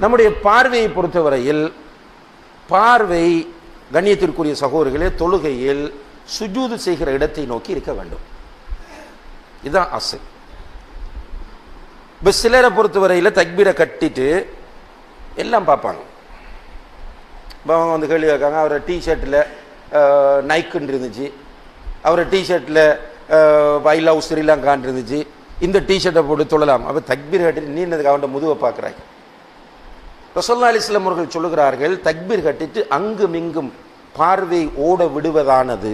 நம்முடைய பார்வையை பொறுத்தவரையில் பார்வை கண்ணியத்திற்குரிய சகோதரிகளே தொழுகையில் சுஜூது செய்கிற இடத்தை நோக்கி இருக்க வேண்டும். இதுதான் ஆசை. இப்போ சிலரை பொறுத்தவரையில் தக்பீரை கட்டிட்டு எல்லாம் பார்ப்பாங்க. இப்போ அவங்க வந்து கேள்வி கேட்காங்க அவரை டிஷர்ட்டில் நைக்குன்னு இருந்துச்சு. அவரை டிஷர்ட்டில் ஐ லவ் ஸ்ரீலங்கான் இருந்துச்சு. இந்த டிஷர்ட்டை போட்டு தொழலாம். அப்போ தக்பீர் கட்டிட்டு நீ அவன்கிட்ட முதுவை பார்க்குறாங்க ரசோல்லா அலிஸ்லாம் அவர்கள் சொல்லுகிறார்கள் தக்பீர் கட்டிட்டு அங்கும் இங்கும் பார்வை ஓட விடுவதானது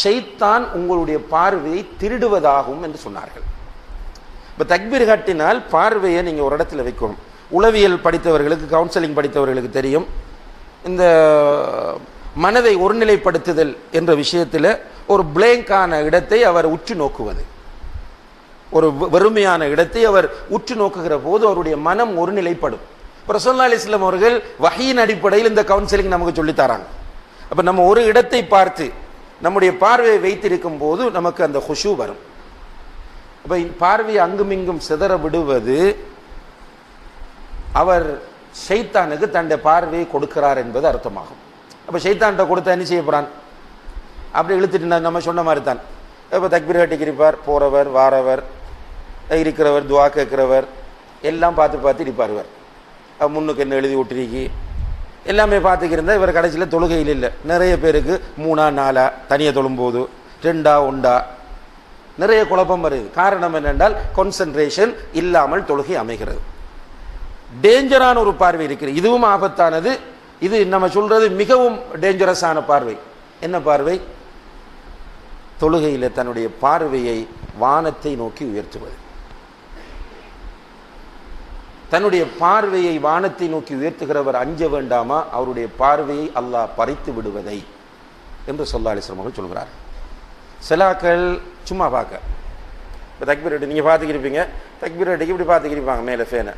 ஷைத்தான் உங்களுடைய பார்வையை திருடுவதாகும் என்று சொன்னார்கள். இப்போ தக்பீர் கட்டினால் பார்வையை நீங்கள் ஒரு இடத்துல வைக்கணும். உளவியல் படித்தவர்களுக்கு கவுன்சிலிங் படித்தவர்களுக்கு தெரியும். இந்த மனதை ஒருநிலைப்படுத்துதல் என்ற விஷயத்தில் ஒரு பிளேங்கான இடத்தை அவர் உற்று நோக்குவது. ஒரு வெறுமையான இடத்தை அவர் உற்று நோக்குகிற போது அவருடைய மனம் ஒருநிலைப்படும். இப்போ ரசோல்லா அலிஸ்லாம் அவர்கள் வகையின் அடிப்படையில் இந்த கவுன்சிலிங் நமக்கு சொல்லித்தராங்க அப்போ நம்ம ஒரு இடத்தை பார்த்து நம்முடைய பார்வையை வைத்திருக்கும் போது நமக்கு அந்த ஹுஷு வரும். அப்போ பார்வையை அங்குமிங்கும் சிதற விடுவது அவர் ஷைத்தானுக்கு தன்னுடைய பார்வையை கொடுக்கிறார் என்பது அர்த்தமாகும். அப்போ ஷைத்தான்கிட்ட கொடுத்தா என்ன செய்ய அப்படி இழுத்துட்டு நம்ம சொன்ன மாதிரி தான் இப்போ தக்பீர் கட்டிக்கிருப்பார் போறவர் வாரவர் இருக்கிறவர் துவா கேட்கிறவர் எல்லாம் பார்த்து பார்த்து இருப்பார் முன்னுக்கு என்ன எழுதி விட்டுருக்கி? எல்லாமே பார்த்துக்கிருந்தா இவர் கடைசியில் தொழுகையில் இல்லை. நிறைய பேருக்கு மூணா நாலா தனியாக தொழும்போது ரெண்டா உண்டா நிறைய குழப்பம் வருது. காரணம் என்னென்றால் கான்சென்ட்ரேஷன் இல்லாமல் தொழுகை அமைகிறது. டேஞ்சரான ஒரு பார்வை இருக்கிறது. இதுவும் ஆபத்தானது. இது நம்ம சொல்றது மிகவும் டேஞ்சரஸான பார்வை. என்ன பார்வை? தொழுகையில் தன்னுடைய பார்வையை வானத்தை நோக்கி உயர்த்துவது. தன்னுடைய பார்வையை வானத்தை நோக்கி உயர்த்துகிறவர் அஞ்ச வேண்டாமா? அவருடைய பார்வையை அல்லாஹ் பறித்து விடுவதை என்று சொல்லா அலிஸ்லாம் சொல்கிறார் சிலாக்கள் சும்மா பார்க்க. இப்போ தக்பீர் அடி நீங்கள் பார்த்துக்கிருப்பீங்க. தக்பீர் அடிக்கு இப்படி பார்த்துக்கிருப்பாங்க மேலே ஃபேனை.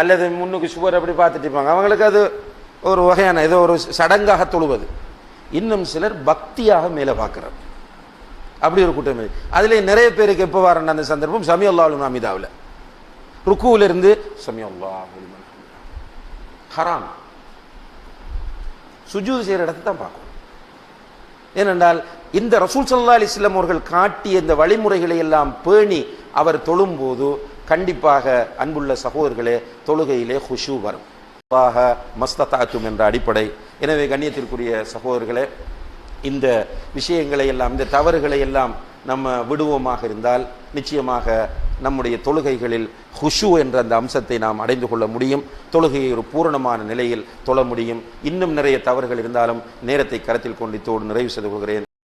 அல்லது முன்னுக்கு சுவர் அப்படி பார்த்துட்டு இருப்பாங்க. அவங்களுக்கு அது ஒரு வகையான ஏதோ ஒரு சடங்காக தொழுவது. இன்னும் சிலர் பக்தியாக மேலே பார்க்குறார். அப்படி ஒரு கூட்டம் இருக்கு. நிறைய பேருக்கு எப்போ வரணும் அந்த சந்தர்ப்பம் சமி அல்லாஹ் அமிதாவில். ருக்குவில் இருந்து ஹராம். சுஜூது செய்கிற இடத்தை தான் பார்க்கும் ஏனென்றால் இந்த ரசூல் சல்லா அலிஸ்லாம் அவர்கள் காட்டிய இந்த வழிமுறைகளை எல்லாம் பேணி அவர் தொழும்போது கண்டிப்பாக அன்புள்ள சகோதரர்களே தொழுகையிலே ஹுஷு வரும். அல்லாஹ என்ற அடிப்படை. எனவே கண்ணியத்திற்குரிய சகோதரர்களே இந்த விஷயங்களை எல்லாம் இந்த தவறுகளை எல்லாம் நம்ம விடுவோமாக இருந்தால் நிச்சயமாக நம்முடைய தொழுகைகளில் ஹுஷு என்ற அந்த அம்சத்தை நாம் அடைந்து கொள்ள முடியும். தொழுகையை ஒரு பூரணமான நிலையில் தொழ முடியும். இன்னும் நிறைய தவறுகள் இருந்தாலும் நேரத்தை கருத்தில் கொண்டு இத்தோடு நிறைவு செய்து கொள்கிறேன்.